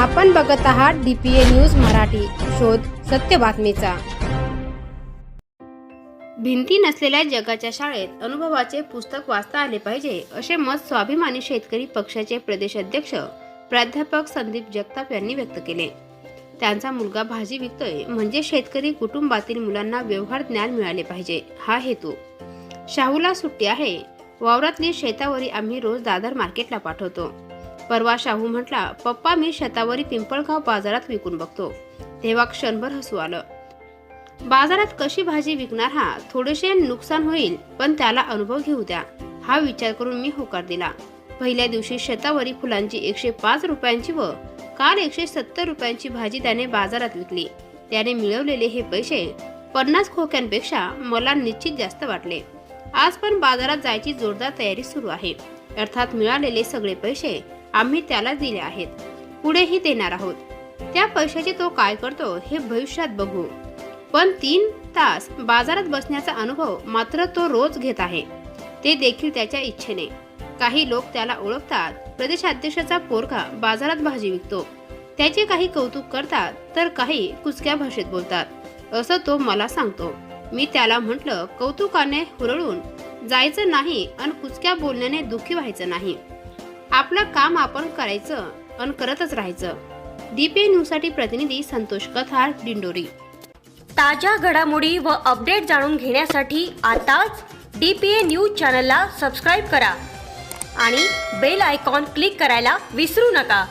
आपण बघत आहात डीपीए न्यूज मराठी. शोध सत्य बातमीचा. भिंती नसलेल्या जगाच्या शाळेत अनुभवाचे पुस्तक वाचता आले पाहिजे असे मत स्वाभिमानी शेतकरी पक्षाचे प्रदेश अध्यक्ष प्राध्यापक संदीप जगताप यांनी व्यक्त केले. त्यांचा मुलगा भाजी विकतोय म्हणजे शेतकरी कुटुंबातील मुलांना व्यवहार ज्ञान मिळाले पाहिजे हा हेतू. शाहूला सुट्टी आहे वावरातली शेतावरी आम्ही रोज दादर मार्केटला पाठवतो. परवा शाहू म्हटला पप्पा मी शेतावरी पिंपळगाव बाजारात विकून बघतो. तेव्हा क्षणभर हसू आलं. बाजारात कशी भाजी विकणार हा? थोडेसे नुकसान होईल पण त्याला अनुभव घेऊ द्या. हा विचार करून मी होकार दिला. पहिल्या दिवशी शेतावरी फुलांची एकशे पाच रुपयांची व काल एकशे सत्तर रुपयांची भाजी त्याने बाजारात विकली. त्याने मिळवलेले हे पैसे पन्नास खोक्यांपेक्षा मला निश्चित जास्त वाटले. आज पण बाजारात जायची जोरदार तयारी सुरू आहे. अर्थात मिळालेले सगळे पैसे आम्ही त्याला दिले आहेत. पुढेही देणार आहोत. त्या पैशाचे तो काय करतो हे भविष्यात बघू. पण तीन तास बाजारात बसण्याचा अनुभव मात्र तो रोज घेत आहे. ते देखील त्याच्या इच्छेने. काही लोक त्याला ओळखतात. प्रदेशाध्यक्षाचा पोरगा बाजारात भाजी विकतो. त्याचे काही कौतुक करतात तर काही कुचक्या भाषेत बोलतात. असं तो मला सांगतो. मी त्याला म्हटलं कौतुकाने हुरळून जायचं नाही आणि कुचक्या बोलण्याने दुःखी व्हायचं नाही. आपलं काम आपण करायचं पण करतच राहायचं. डीपीए न्यूजसाठी प्रतिनिधी संतोष कथार दिंडोरी. ताज्या घडामोडी व अपडेट जाणून घेण्यासाठी आताच डी पी ए न्यूज चॅनलला सबस्क्राईब करा. आणि बेल आयकॉन क्लिक करायला विसरू नका.